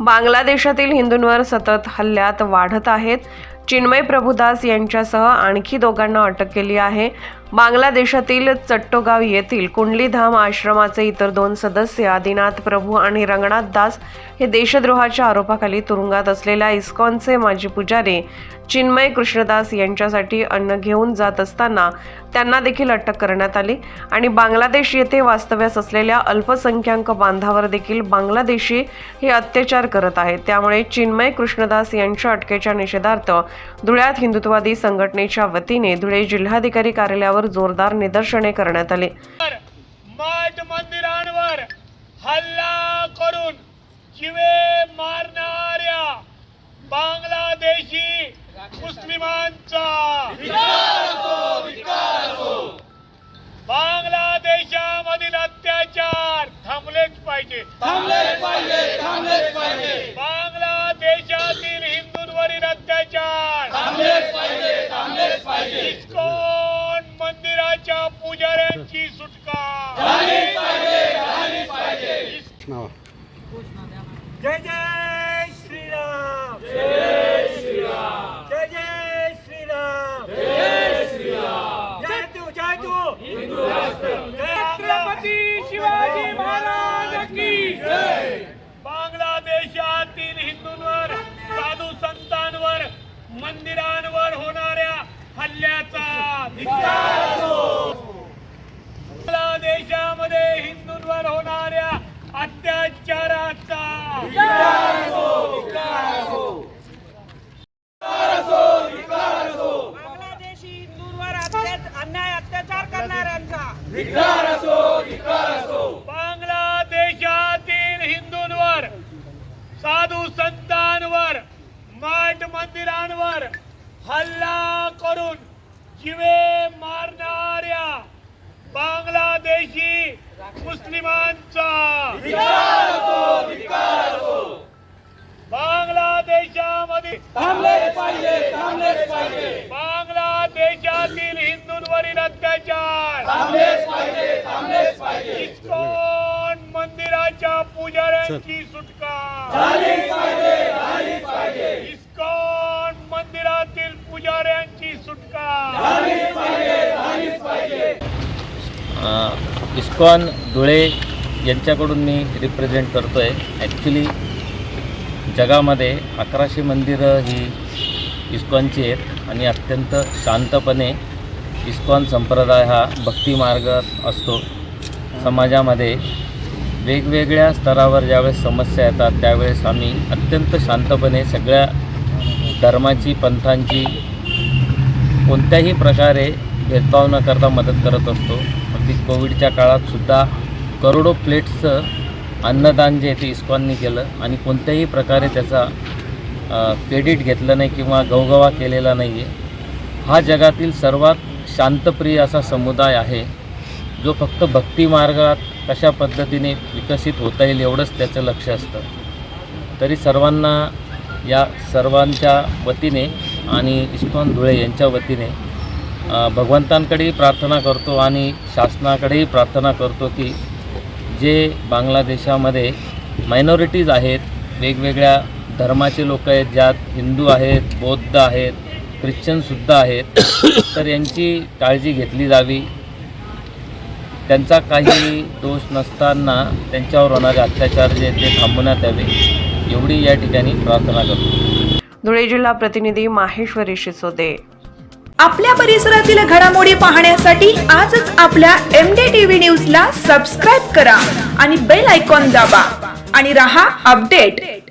बांगलादेशातील हिंदूंवर सतत हल्ल्यात वाढत आहेत. चिन्मय प्रभुदास यांच्यासह आणखी दोघांना अटक केली आहे. बांगलादेशातील चट्टोगाव येथील कुंडलीधाम आश्रमाचे इतर दोन सदस्य आदिनाथ प्रभू आणि रंगनाथ दास हे देशद्रोहाच्या आरोपाखाली तुरुंगात असलेल्या इस्कॉनचे माजी पुजारी चिन्मय कृष्णदास यांच्यासाठी अन्न घेऊन जात असताना त्यांना देखील अटक करण्यात आली आणि बांगलादेश येथे वास्तव्यास असलेल्या अल्पसंख्याक बांधावर देखील बांगलादेशी हे अत्याचार करत आहेत. त्यामुळे चिन्मय कृष्णदास यांच्या अटकेच्या निषेधार्थ धुळ्यात हिंदुत्ववादी संघटनेच्या वतीने धुळे जिल्हाधिकारी कार्यालयावर जोरदार निदर्शने करण्यात आली. मठ मंदिरांवर हल्ला करून शिवे मारणाऱ्या बांगलादेशी मुस्लिमांचा बांगलादेशामधील अत्याचार थांबलेच पाहिजे. थांबलेच पाहिजे थांबलेच पाहिजे बांगलादेशातील हिंदूंवरील अत्याचार थांबलेच पाहिजे थांबलेच पाहिजे इस्कॉन मंदिराच्या पुजाऱ्यांची सुटका जय जय श्रीराम जय श्रीराम. जय जय श्रीराम. जय श्रीराम जय तू जय तू. हिंदू राष्ट्र छत्रपती शिवाजी महाराज की जय. बांगलादेशातील हिंदूंवर साधू संतांवर मंदिरांवर होणाऱ्या हल्ल्याचा धिक्कार असो. बांगलादेशामध्ये हिंदूंवर होणाऱ्या अत्याचाराचा बांगलादेशी हिंदूंवर अत्या- अन्याय अत्याचार करणाऱ्यांचा. बांगलादेशातील हिंदूंवर साधू संतांवर मठ मंदिरांवर हल्ला करून जिवे मारणाऱ्या बांगलादेशी मुस्लिमांचा. बांगलादेशामध्ये थांबलेच पाहिजे थांबलेच पाहिजे. बांगलादेशातील हिंदूंवरील अत्याचार इस्कॉन मंदिराच्या पुजाऱ्यांची सुटका. इस्कॉन मंदिरातील पुजाऱ्यांची सुटका. इस्कॉन धुळे यांच्याकडून मी रिप्रेझेंट करतो आहे ॲक्च्युली जगामध्ये अकराशे मंदिरं ही इस्कॉनची आहेत आणि अत्यंत शांतपणे इस्कॉन संप्रदाय हा भक्तिमार्ग असतो. समाजामध्ये वेगवेगळ्या स्तरावर ज्यावेळेस समस्या येतात त्यावेळेस आम्ही अत्यंत शांतपणे सगळ्या धर्माची पंथांची कोणत्याही प्रकारे भेदभाव न करता मदत करत असतो. अगदी कोविडच्या काळात सुद्धा करोडो प्लेट्सचं अन्नदान जे आहे ते इस्कॉननी केलं आणि कोणत्याही प्रकारे त्याचा क्रेडिट घेतलं नाही किंवा गवगवा केलेला नाही आहे हा जगातील सर्वात शांतप्रिय असा समुदाय आहे जो फक्त भक्तिमार्गात कशा पद्धतीने विकसित होता येईल एवढंच त्याचं लक्ष असतं. तरी सर्वांना या सर्वांच्या वतीने आणि इस्कॉन धुळे यांच्या वतीने भगवंतांकडेही प्रार्थना करतो आणि शासनाकडेही प्रार्थना करतो की जे बांगलादेशामध्ये मायनॉरिटीज आहेत वेगवेगळ्या धर्माचे लोक आहेत ज्यात हिंदू आहेत बौद्ध आहेत ख्रिश्चनसुद्धा आहेत तर यांची काळजी घेतली जावी. त्यांचा काही दोष नसताना त्यांच्यावर होणारे अत्याचार जे ते थांबवण्यात यावे. एवढी या ठिकाणी प्रार्थना करतो. धुळे जिल्हा प्रतिनिधी माहेश्वरी शिसोदे. आपल्या परिसरातील घडामोडी पाहण्यासाठी आजच आपल्या एम डी टीव्ही न्यूजला सबस्क्राईब करा आणि बेल आयकॉन दाबा. आणि रहा अपडेट.